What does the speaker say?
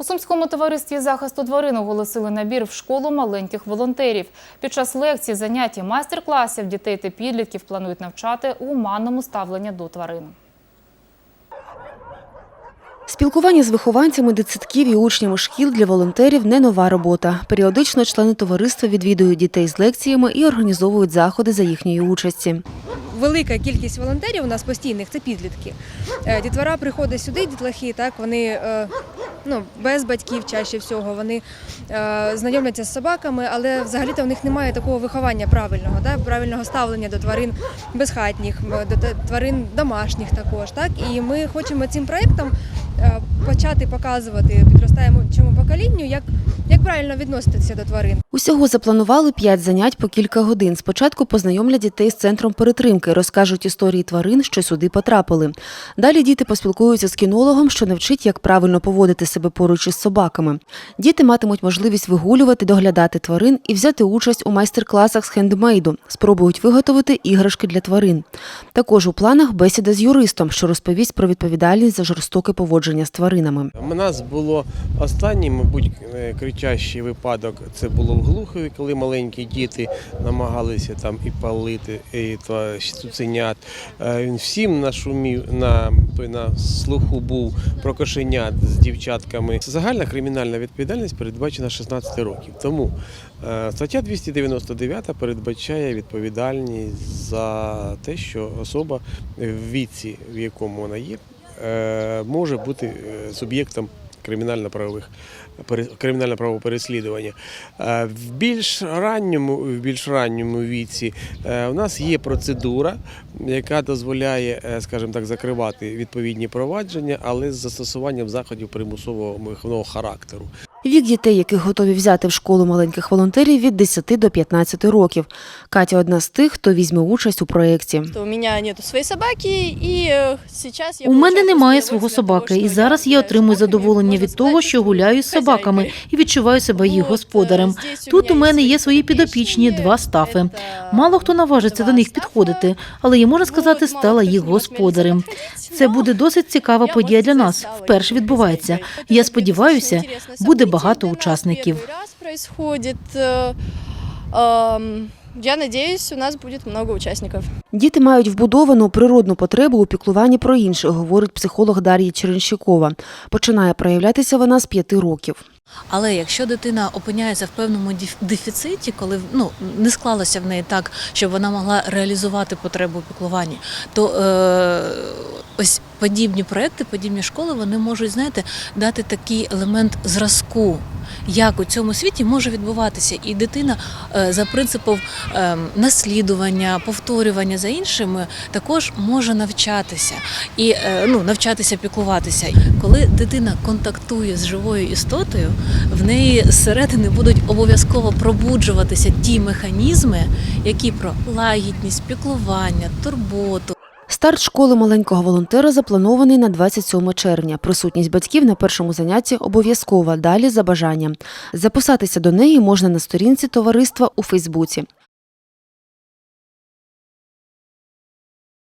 У Сумському товаристві захисту тварин оголосили набір в школу маленьких волонтерів. Під час лекцій, занять і майстер-класів дітей та підлітків планують навчати у гуманному ставленні до тварин. Спілкування з вихованцями дитсадків і учнями шкіл для волонтерів не нова робота. Періодично члени товариства відвідують дітей з лекціями і організовують заходи за їхньої участі. велика кількість волонтерів у нас постійних це підлітки. Е, Дітвора приходить сюди, дітлахи, так вони е, ну, без батьків чаще всього. Вони е, знайомляться з собаками, але взагалі-то в них немає такого виховання правильного, так, правильного ставлення до тварин безхатніх, до тварин домашніх також. Так? І ми хочемо цим проєктом е, почати показувати підростаючому поколінню, як, як правильно відноситися до тварин. Усього запланували п'ять занять по кілька годин. Спочатку познайомлять дітей з центром перетримки, розкажуть історії тварин, що сюди потрапили. Далі діти поспілкуються з кінологом, що навчить, як правильно поводити себе поруч із собаками. Діти матимуть можливість вигулювати, доглядати тварин і взяти участь у майстер-класах з хендмейду, спробують виготовити іграшки для тварин. Також у планах бесіда з юристом, що розповість про відповідальність за жорстоке поводження з тваринами. У нас було останній, мабуть, е, кричащий випадок. Це було в Глухові, коли маленькі діти намагалися там і палити і цуценят. Е, Він всім на той на слуху був про кошенят з дівчатками. Загальна кримінальна відповідальність передбачена 16 років. Тому е, стаття 299 передбачає відповідальність за те, що особа в віці, в якому вона є, е, може бути е, суб'єктом кримінально-правових кримінально-правового переслідування. В більш ранньому, в більш ранньому віці у нас є процедура, яка дозволяє, е, скажімо так, закривати відповідні провадження, але з застосуванням заходів примусового характеру. Вік дітей, яких готові взяти в школу маленьких волонтерів, від 10 до 15 років. Катя одна з тих, хто візьме участь у проєкті. У меня нету своей собаки, і е, сейчас я У мене немає свого собаки, і зараз я отримую задоволення від того, що гуляю з собаками і відчуваю себе їх господарем. е, Тут у мене є свої підопічні, два стафи. Мало хто наважиться до них підходити, але я можна сказати, стала їх господарем. Це буде досить цікава подія для нас. Вперше відбувається. Я сподіваюся, буде багато учасників. происходит. Е, ем, Я надеюсь, у нас будет много участников. Діти мають вбудовану природну потребу у піклуванні про інших, говорить психолог Дар'я Черенщикова. Починає проявлятися вона з п'яти років. Але якщо дитина опиняється в певному деф- дефіциті, коли ну не склалося в неї так, щоб вона могла реалізувати потребу у піклуванні, то е, ось подібні проекти, подібні школи, вони можуть знаєте дати такий елемент зразку. Як у цьому світі може відбуватися, і дитина е, за принципом е, наслідування, повторювання за іншими також може навчатися і е, ну навчатися піклуватися. Коли дитина контактує з живою істотою, в неї зсередини будуть обов'язково пробуджуватися ті механізми, які про лагідність, піклування, турботу. Старт школи маленького волонтера запланований на 27 червня. Присутність батьків на першому занятті обов'язкова. Далі за бажанням. Записатися до неї можна на сторінці товариства у Фейсбуці.